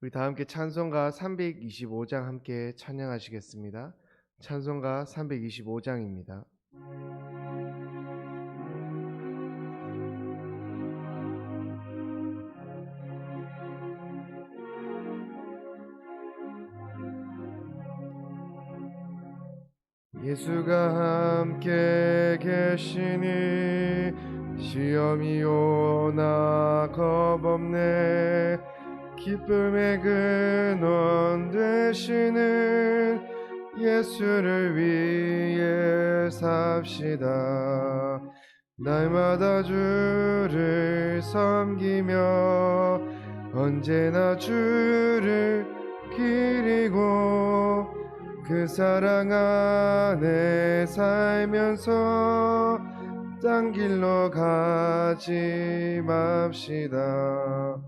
우리 다 함께 찬송가 325장 함께 찬양하시겠습니다. 찬송가 325장입니다. 예수가 함께 계시니 시험이 오나 겁없네 기쁨의 근원 되시는 예수를 위해 삽시다 날마다 주를 섬기며 언제나 주를 기리고 그 사랑 안에 살면서 딴 길로 가지 맙시다.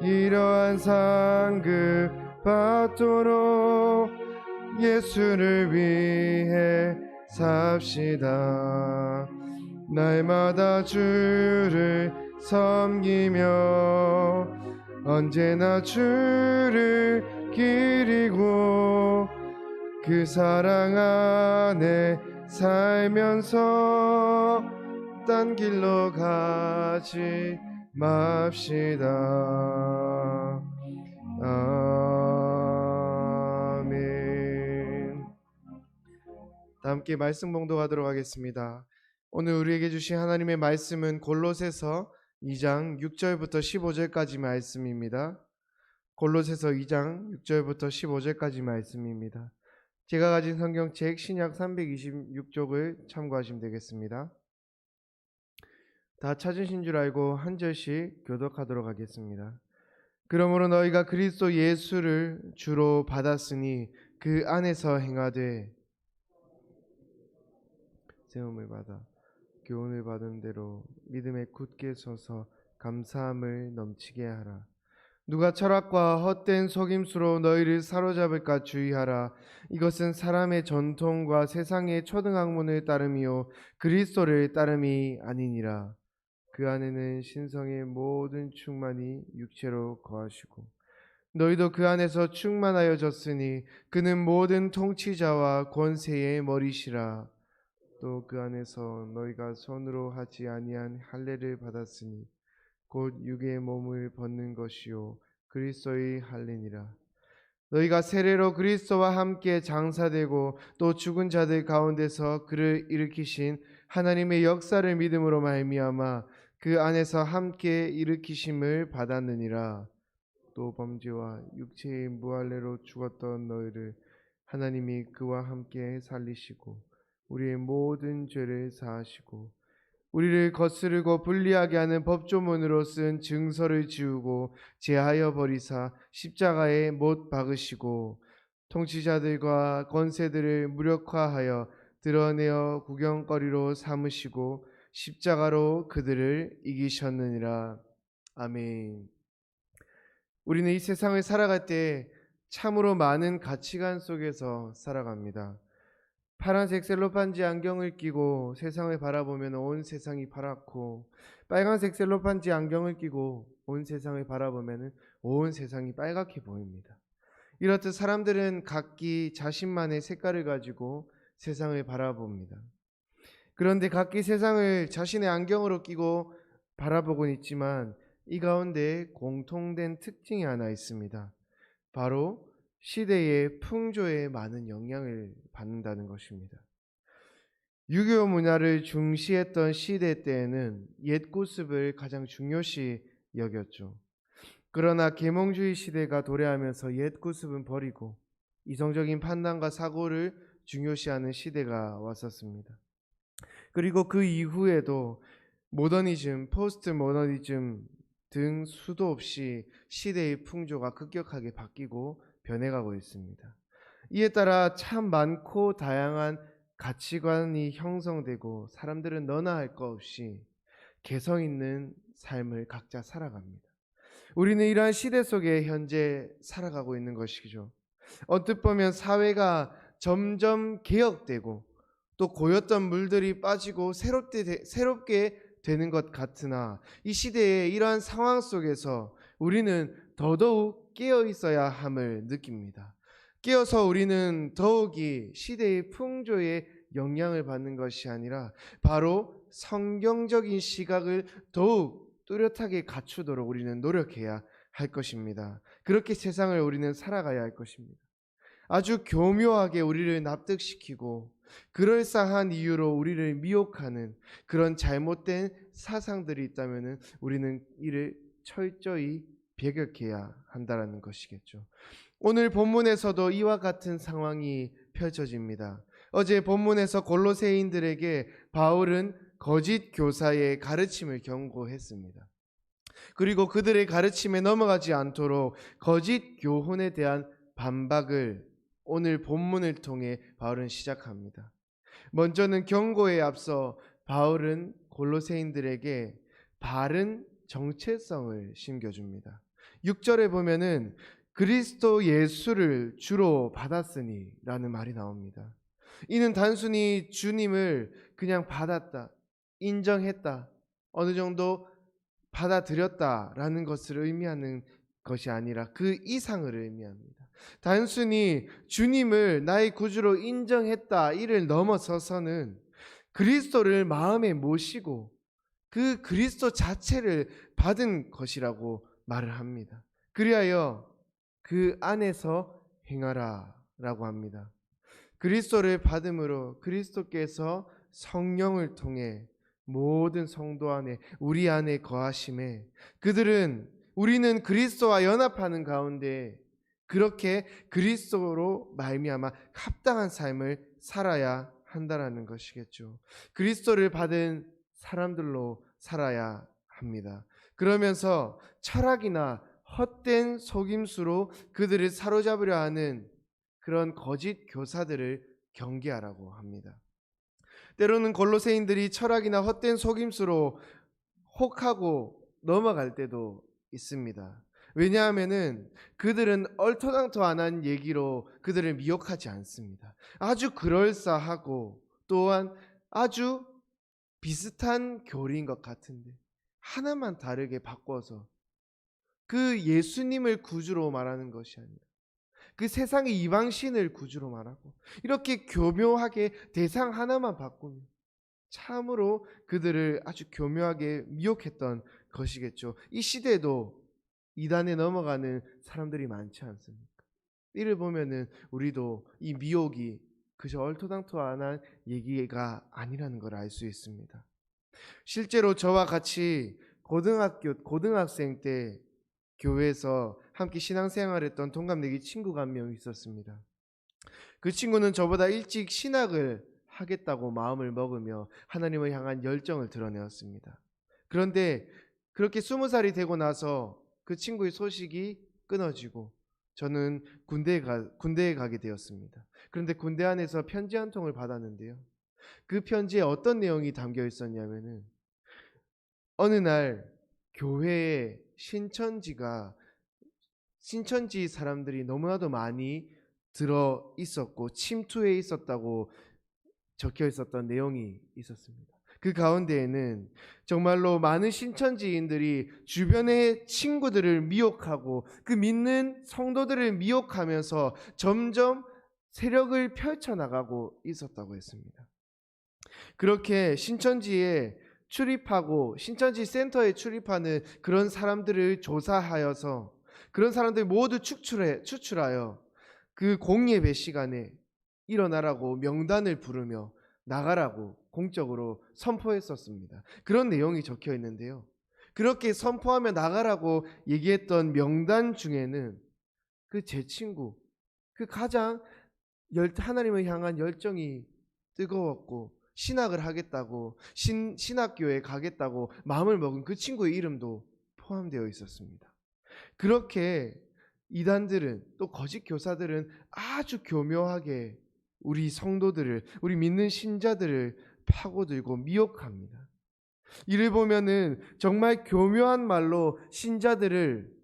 이러한 상급 받도록 예수를 위해 삽시다. 날마다 주를 섬기며 언제나 주를 기리고 그 사랑 안에 살면서 딴 길로 가지 맙시다. 아멘. 다 함께 말씀 봉독하도록 하겠습니다. 오늘 우리에게 주신 하나님의 말씀은 골로새서 2장 6절부터 15절까지 말씀입니다. 골로새서 2장 6절부터 15절까지 말씀입니다. 제가 가진 성경책 신약 326쪽을 참고하시면 되겠습니다. 다 찾으신 줄 알고 한 절씩 교독하도록 하겠습니다. 그러므로 너희가 그리스도 예수를 주로 받았으니 그 안에서 행하되 세움을 받아 교훈을 받은 대로 믿음에 굳게 서서 감사함을 넘치게 하라. 누가 철학과 헛된 속임수로 너희를 사로잡을까 주의하라. 이것은 사람의 전통과 세상의 초등학문을 따름이요 그리스도를 따름이 아니니라. 그 안에는 신성의 모든 충만이 육체로 거하시고 너희도 그 안에서 충만하여졌으니 그는 모든 통치자와 권세의 머리시라. 또 그 안에서 너희가 손으로 하지 아니한 할례를 받았으니 곧 육의 몸을 벗는 것이요 그리스도의 할례니라 너희가 세례로 그리스도와 함께 장사되고 또 죽은 자들 가운데서 그를 일으키신 하나님의 역사를 믿음으로 말미암아 그 안에서 함께 일으키심을 받았느니라. 또 범죄와 육체의 무할례로 죽었던 너희를 하나님이 그와 함께 살리시고 우리의 모든 죄를 사하시고 우리를 거스르고 불리하게 하는 법조문으로 쓴 증서를 지우고 제하여 버리사 십자가에 못 박으시고 통치자들과 권세들을 무력화하여 드러내어 구경거리로 삼으시고 십자가로 그들을 이기셨느니라 아멘. 우리는 이 세상을 살아갈 때 참으로 많은 가치관 속에서 살아갑니다. 파란색 셀로판지 안경을 끼고 세상을 바라보면 온 세상이 파랗고 빨간색 셀로판지 안경을 끼고 온 세상을 바라보면 온 세상이 빨갛게 보입니다. 이렇듯 사람들은 각기 자신만의 색깔을 가지고 세상을 바라봅니다. 그런데 각기 세상을 자신의 안경으로 끼고 바라보곤 있지만 이 가운데 공통된 특징이 하나 있습니다. 바로 시대의 풍조에 많은 영향을 받는다는 것입니다. 유교 문화를 중시했던 시대 때에는 옛 구습을 가장 중요시 여겼죠. 그러나 계몽주의 시대가 도래하면서 옛 구습은 버리고 이성적인 판단과 사고를 중요시하는 시대가 왔었습니다. 그리고 그 이후에도 모더니즘, 포스트 모더니즘 등 수도 없이 시대의 풍조가 급격하게 바뀌고 변해가고 있습니다. 이에 따라 참 많고 다양한 가치관이 형성되고 사람들은 너나 할 것 없이 개성 있는 삶을 각자 살아갑니다. 우리는 이러한 시대 속에 현재 살아가고 있는 것이죠. 언뜻 보면 사회가 점점 개혁되고 또 고였던 물들이 빠지고 새롭게, 새롭게 되는 것 같으나 이 시대의 이러한 상황 속에서 우리는 더더욱 깨어 있어야 함을 느낍니다. 깨어서 우리는 더욱이 시대의 풍조에 영향을 받는 것이 아니라 바로 성경적인 시각을 더욱 뚜렷하게 갖추도록 우리는 노력해야 할 것입니다. 그렇게 세상을 우리는 살아가야 할 것입니다. 아주 교묘하게 우리를 납득시키고 그럴싸한 이유로 우리를 미혹하는 그런 잘못된 사상들이 있다면 우리는 이를 철저히 배격해야 한다라는 것이겠죠. 오늘 본문에서도 이와 같은 상황이 펼쳐집니다. 어제 본문에서 골로새인들에게 바울은 거짓 교사의 가르침을 경고했습니다. 그리고 그들의 가르침에 넘어가지 않도록 거짓 교훈에 대한 반박을 오늘 본문을 통해 바울은 시작합니다. 먼저는 경고에 앞서 바울은 골로새인들에게 바른 정체성을 심겨줍니다. 6절에 보면은 그리스도 예수를 주로 받았으니 라는 말이 나옵니다. 이는 단순히 주님을 그냥 받았다, 인정했다, 어느 정도 받아들였다 라는 것을 의미하는 것이 아니라 그 이상을 의미합니다. 단순히 주님을 나의 구주로 인정했다 이를 넘어서서는 그리스도를 마음에 모시고 그 그리스도 자체를 받은 것이라고 말을 합니다. 그리하여 그 안에서 행하라 라고 합니다. 그리스도를 받음으로 그리스도께서 성령을 통해 모든 성도 안에 우리 안에 거하심에 그들은 우리는 그리스도와 연합하는 가운데 그렇게 그리스도로 말미암아 합당한 삶을 살아야 한다라는 것이겠죠. 그리스도를 받은 사람들로 살아야 합니다. 그러면서 철학이나 헛된 속임수로 그들을 사로잡으려 하는 그런 거짓 교사들을 경계하라고 합니다. 때로는 골로새인들이 철학이나 헛된 속임수로 혹하고 넘어갈 때도 있습니다. 왜냐하면은 그들은 얼토당토 안 한 얘기로 그들을 미혹하지 않습니다. 아주 그럴싸하고 또한 아주 비슷한 교리인 것 같은데 하나만 다르게 바꿔서 그 예수님을 구주로 말하는 것이 아니라 그 세상의 이방신을 구주로 말하고 이렇게 교묘하게 대상 하나만 바꾸면 참으로 그들을 아주 교묘하게 미혹했던 것이겠죠. 이 시대에도 이단에 넘어가는 사람들이 많지 않습니까? 이를 보면은 우리도 이 미혹이 그저 얼토당토안한 얘기가 아니라는 걸 알 수 있습니다. 실제로 저와 같이 고등학교 고등학생 때 교회에서 함께 신앙생활했던 동갑내기 친구가 한 명 있었습니다. 그 친구는 저보다 일찍 신학을 하겠다고 마음을 먹으며 하나님을 향한 열정을 드러내었습니다. 그런데 그렇게 스무 살이 되고 나서 그 친구의 소식이 끊어지고 저는 군대에 가, 군대에 가게 되었습니다. 그런데 군대 안에서 편지 한 통을 받았는데요. 그 편지에 어떤 내용이 담겨 있었냐면은 어느 날 교회에 신천지가 신천지 사람들이 너무나도 많이 들어 있었고 침투해 있었다고 적혀 있었던 내용이 있었습니다. 그 가운데에는 정말로 많은 신천지인들이 주변의 친구들을 미혹하고 그 믿는 성도들을 미혹하면서 점점 세력을 펼쳐나가고 있었다고 했습니다. 그렇게 신천지에 출입하고 신천지 센터에 출입하는 그런 사람들을 조사하여서 그런 사람들 모두 추출해 추출하여 그 공예배 시간에 일어나라고 명단을 부르며 나가라고 공적으로 선포했었습니다. 그런 내용이 적혀 있는데요. 그렇게 선포하며 나가라고 얘기했던 명단 중에는 그 제 친구, 그 가장 열, 하나님을 향한 열정이 뜨거웠고 신학을 하겠다고 신, 신학교에 가겠다고 마음을 먹은 그 친구의 이름도 포함되어 있었습니다. 그렇게 이단들은 또 거짓 교사들은 아주 교묘하게 우리 성도들을 우리 믿는 신자들을 파고들고 미혹합니다. 이를 보면은 정말 교묘한 말로 신자들을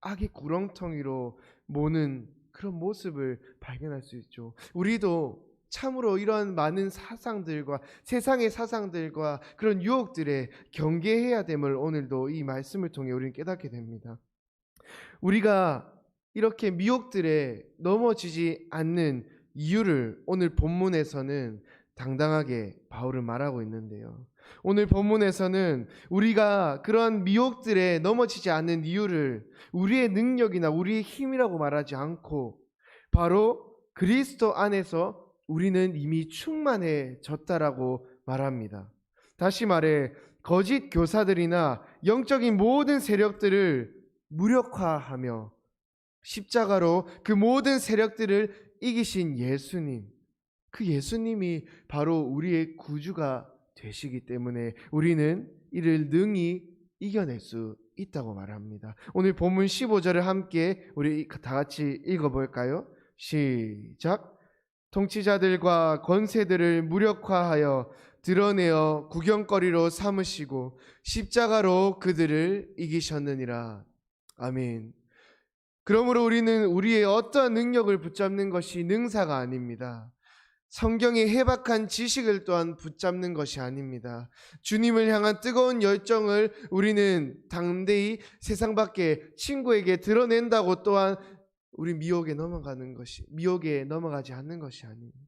악의 구렁텅이로 모는 그런 모습을 발견할 수 있죠. 우리도 참으로 이런 많은 사상들과 세상의 사상들과 그런 유혹들에 경계해야 됨을 오늘도 이 말씀을 통해 우리는 깨닫게 됩니다. 우리가 이렇게 미혹들에 넘어지지 않는 이유를 오늘 본문에서는 당당하게 바울은 말하고 있는데요. 오늘 본문에서는 우리가 그런 미혹들에 넘어지지 않는 이유를 우리의 능력이나 우리의 힘이라고 말하지 않고 바로 그리스도 안에서 우리는 이미 충만해졌다라고 말합니다. 다시 말해 거짓 교사들이나 영적인 모든 세력들을 무력화하며 십자가로 그 모든 세력들을 이기신 예수님, 그 예수님이 바로 우리의 구주가 되시기 때문에 우리는 이를 능히 이겨낼 수 있다고 말합니다. 오늘 본문 15절을 함께 우리 다 같이 읽어볼까요? 시작. 통치자들과 권세들을 무력화하여 드러내어 구경거리로 삼으시고 십자가로 그들을 이기셨느니라. 아멘. 그러므로 우리는 우리의 어떠한 능력을 붙잡는 것이 능사가 아닙니다. 성경의 해박한 지식을 또한 붙잡는 것이 아닙니다. 주님을 향한 뜨거운 열정을 우리는 당대히 세상 밖에 친구에게 드러낸다고 또한 우리 미혹에 넘어가는 것이, 미혹에 넘어가지 않는 것이 아닙니다.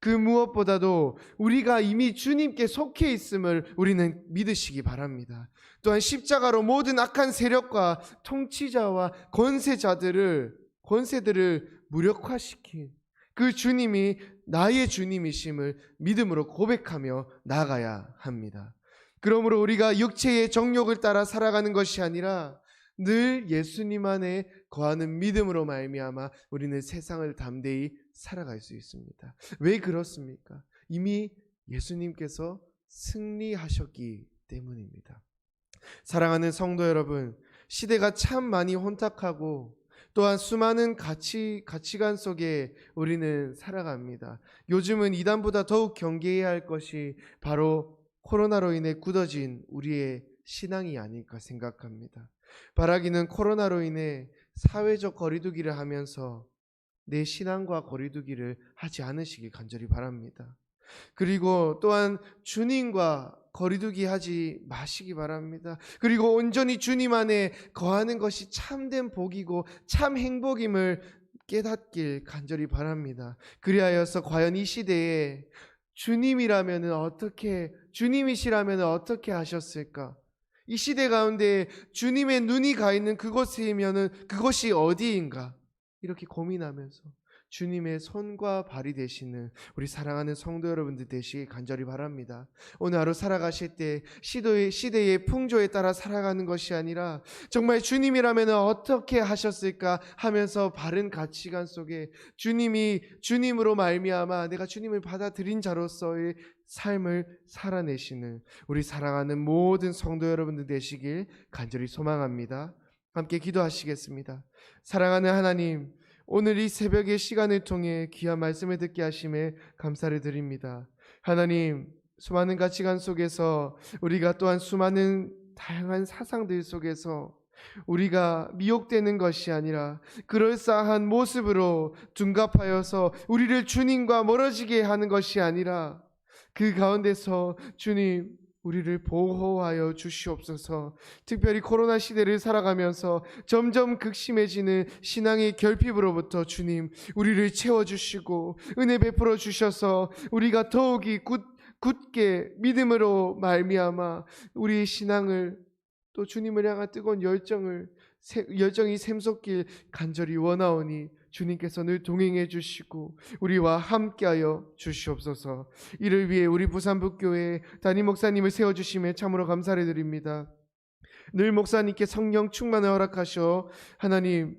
그 무엇보다도 우리가 이미 주님께 속해 있음을 우리는 믿으시기 바랍니다. 또한 십자가로 모든 악한 세력과 통치자와 권세자들을 권세들을 무력화시킨 그 주님이 나의 주님이심을 믿음으로 고백하며 나가야 합니다. 그러므로 우리가 육체의 정욕을 따라 살아가는 것이 아니라 늘 예수님 안에 거하는 믿음으로 말미암아 우리는 세상을 담대히 살아갈 수 있습니다. 왜 그렇습니까? 이미 예수님께서 승리하셨기 때문입니다. 사랑하는 성도 여러분, 시대가 참 많이 혼탁하고 또한 수많은 가치 가치관 속에 우리는 살아갑니다. 요즘은 이단보다 더욱 경계해야 할 것이 바로 코로나로 인해 굳어진 우리의 신앙이 아닐까 생각합니다. 바라기는 코로나로 인해 사회적 거리두기를 하면서 내 신앙과 거리두기를 하지 않으시길 간절히 바랍니다. 그리고 또한 주님과 거리두기 하지 마시기 바랍니다. 그리고 온전히 주님 안에 거하는 것이 참된 복이고 참 행복임을 깨닫길 간절히 바랍니다. 그리하여서 과연 이 시대에 주님이라면 어떻게 주님이시라면 어떻게 하셨을까? 이 시대 가운데 주님의 눈이 가 있는 그곳이면은 그것이 어디인가? 이렇게 고민하면서 주님의 손과 발이 되시는 우리 사랑하는 성도 여러분들 되시길 간절히 바랍니다. 오늘 하루 살아가실 때 시도의, 시대의 풍조에 따라 살아가는 것이 아니라 정말 주님이라면 어떻게 하셨을까 하면서 바른 가치관 속에 주님이 주님으로 말미암아 내가 주님을 받아들인 자로서의 삶을 살아내시는 우리 사랑하는 모든 성도 여러분들 되시길 간절히 소망합니다. 함께 기도하시겠습니다. 사랑하는 하나님, 오늘 이 새벽의 시간을 통해 귀한 말씀을 듣게 하심에 감사를 드립니다. 하나님, 수많은 가치관 속에서 우리가 또한 수많은 다양한 사상들 속에서 우리가 미혹되는 것이 아니라 그럴싸한 모습으로 둔갑하여서 우리를 주님과 멀어지게 하는 것이 아니라 그 가운데서 주님 우리를 보호하여 주시옵소서. 특별히 코로나 시대를 살아가면서 점점 극심해지는 신앙의 결핍으로부터 주님 우리를 채워 주시고 은혜 베풀어 주셔서 우리가 더욱이 굳, 굳게 믿음으로 말미암아 우리의 신앙을 또 주님을 향한 뜨거운 열정을 세- 열정이 샘솟길 간절히 원하오니 주님께서 늘 동행해 주시고 우리와 함께하여 주시옵소서. 이를 위해 우리 부산북교회 담임 목사님을 세워 주심에 참으로 감사를 드립니다. 늘 목사님께 성령 충만을 허락하셔 하나님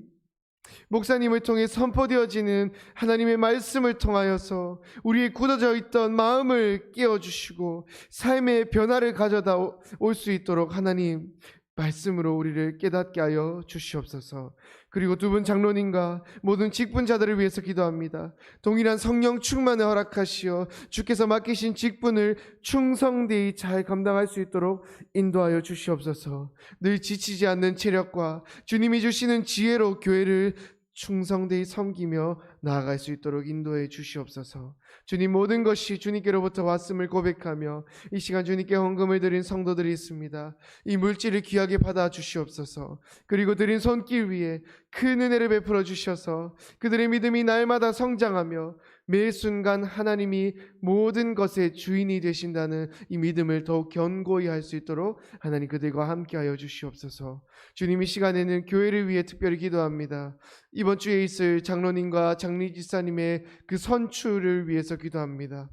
목사님을 통해 선포되어지는 하나님의 말씀을 통하여서 우리의 굳어져 있던 마음을 깨워 주시고 삶의 변화를 가져다 올 수 있도록 하나님 말씀으로 우리를 깨닫게 하여 주시옵소서. 그리고 두 분 장로님과 모든 직분자들을 위해서 기도합니다. 동일한 성령 충만을 허락하시어 주께서 맡기신 직분을 충성되이 잘 감당할 수 있도록 인도하여 주시옵소서. 늘 지치지 않는 체력과 주님이 주시는 지혜로 교회를 충성되이 섬기며 나아갈 수 있도록 인도해 주시옵소서. 주님 모든 것이 주님께로부터 왔음을 고백하며 이 시간 주님께 헌금을 드린 성도들이 있습니다. 이 물질을 귀하게 받아 주시옵소서. 그리고 드린 손길 위에 큰 은혜를 베풀어 주셔서 그들의 믿음이 날마다 성장하며 매 순간 하나님이 모든 것의 주인이 되신다는 이 믿음을 더욱 견고히 할 수 있도록 하나님 그들과 함께하여 주시옵소서. 주님 이 시간에는 교회를 위해 특별히 기도합니다. 이번 주에 있을 장로님과 장리지사님의 그 선출을 위해서 기도합니다.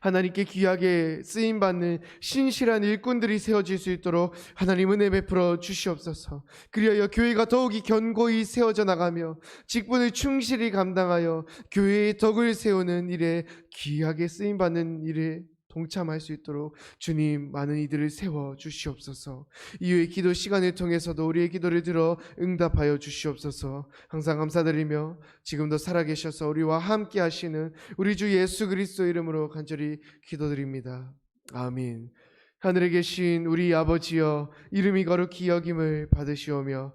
하나님께 귀하게 쓰임 받는 신실한 일꾼들이 세워질 수 있도록 하나님 은혜 베풀어 주시옵소서. 그리하여 교회가 더욱이 견고히 세워져 나가며 직분을 충실히 감당하여 교회의 덕을 세우는 일에 귀하게 쓰임 받는 일에 동참할 수 있도록 주님 많은 이들을 세워 주시옵소서. 이후의 기도 시간을 통해서도 우리의 기도를 들어 응답하여 주시옵소서. 항상 감사드리며 지금도 살아계셔서 우리와 함께 하시는 우리 주 예수 그리스도 이름으로 간절히 기도드립니다. 아멘. 하늘에 계신 우리 아버지여 이름이 거룩히 여김을 받으시오며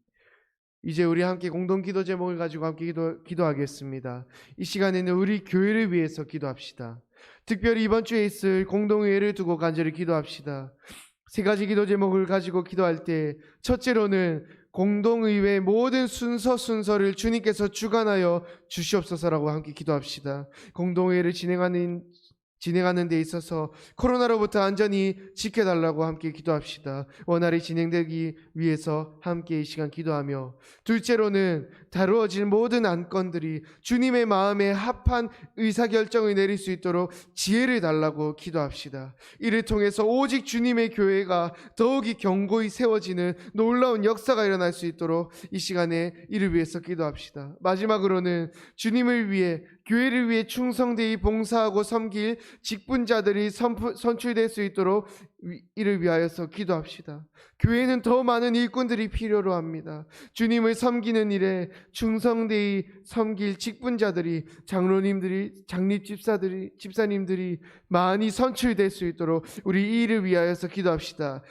이제 우리 함께 공동 기도 제목을 가지고 함께 기도, 기도하겠습니다. 이 시간에는 우리 교회를 위해서 기도합시다. 특별히 이번 주에 있을 공동회의를 두고 간절히 기도합시다. 세 가지 기도 제목을 가지고 기도할 때 첫째로는 공동의회 모든 순서 순서를 주님께서 주관하여 주시옵소서라고 함께 기도합시다. 공동회의를 진행하는 진행하는 데 있어서 코로나로부터 안전히 지켜달라고 함께 기도합시다. 원활히 진행되기 위해서 함께 이 시간 기도하며 둘째로는 다루어질 모든 안건들이 주님의 마음에 합한 의사결정을 내릴 수 있도록 지혜를 달라고 기도합시다. 이를 통해서 오직 주님의 교회가 더욱이 견고히 세워지는 놀라운 역사가 일어날 수 있도록 이 시간에 이를 위해서 기도합시다. 마지막으로는 주님을 위해 교회를 위해 충성되이 봉사하고 섬길 직분자들이 선출될 수 있도록 위- 이를 위하여서 기도합시다. 교회는 더 많은 일꾼들이 필요로 합니다. 주님을 섬기는 일에 충성되이 섬길 직분자들이 장로님들이 장립 집사들이 집사님들이 많이 선출될 수 있도록 우리 이 일을 위하여서 기도합시다.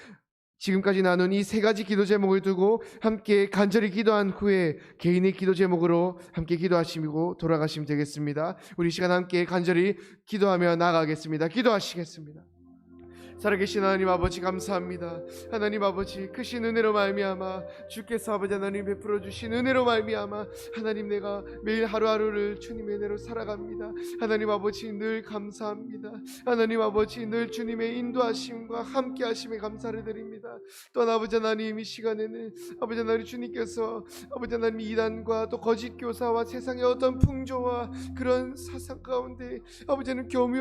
지금까지 나눈 이 세 가지 기도 제목을 두고 함께 간절히 기도한 후에 개인의 기도 제목으로 함께 기도하시고 돌아가시면 되겠습니다. 우리 이 시간 함께 간절히 기도하며 나가겠습니다. 기도하시겠습니다. 살아계신 하나님 아버지 감사합니다. 하나님 아버지 크신 은혜로 말미암아 주께서 아버지 하나님 베풀어 주신 은혜로 말미암아 하나님 내가 매일 하루하루를 주님의 은혜로 살아갑니다. 하나님 아버지 늘 감사합니다. 하나님 아버지 늘 주님의 인도하심과 함께 하심에 감사를 드립니다. 또한 아버지 하나님 이 시간에는 아버지 하나님 주님께서 아버지 하나님 이단과 또 거짓 교사와 세상의 어떤 풍조와 그런 사상 가운데 아버지 하나님 교묘